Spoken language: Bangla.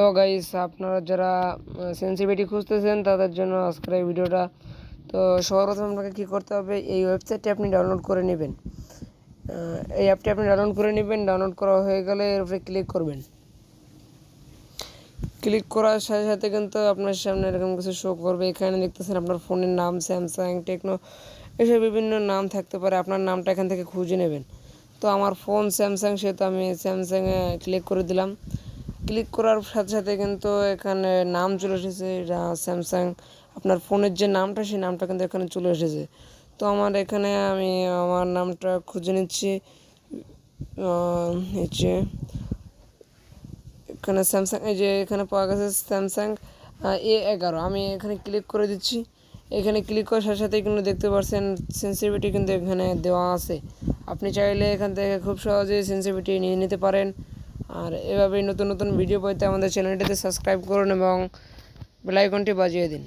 তো গাইস আপনারা যারা সেন্সিভিটি খুঁজতেছেন, তাদের জন্য আজকের এই ভিডিওটা। তো সর্বপ্রথম আপনাকে কী করতে হবে, এই ওয়েবসাইটটি আপনি ডাউনলোড করে নেবেন। এই অ্যাপটি আপনি ডাউনলোড করে নেবেন ডাউনলোড করা হয়ে গেলে এর উপরে ক্লিক করবেন। ক্লিক করার সাথে সাথে কিন্তু আপনার সামনে এরকম কিছু শো করবে। এখানে দেখতেছেন আপনার ফোনের নাম স্যামসাং টেকনো এসব বিভিন্ন নাম থাকতে পারে। আপনার নামটা এখান থেকে খুঁজে নেবেন। তো আমার ফোন স্যামসাং সেহেতু আমি স্যামসাংয়ে ক্লিক করে দিলাম। ক্লিক করার সাথে সাথে কিন্তু এখানে নাম চলে এসেছে স্যামসাং আপনার ফোনের যে নামটা, সেই নামটা কিন্তু এখানে চলে এসেছে। তো আমার এখানে আমি আমার নামটা খুঁজে নিচ্ছি। নিচে এখানে স্যামসাং এই যে এখানে পাওয়া গেছে স্যামসাং এ এগারো। আমি এখানে ক্লিক করে দিচ্ছি। এখানে ক্লিক করার সাথে সাথে কিন্তু দেখতে পাচ্ছেন সেন্সিভিটি কিন্তু এখানে দেওয়া আছে। আপনি চাইলে এখান থেকে খুব সহজেই সেন্সিভিটি নিয়ে নিতে পারেন। আর এভাবেই নতুন নতুন ভিডিও পেতে আমাদের চ্যানেলটিতে সাবস্ক্রাইব করুন এবং বেলাইকনটি বাজিয়ে দিন।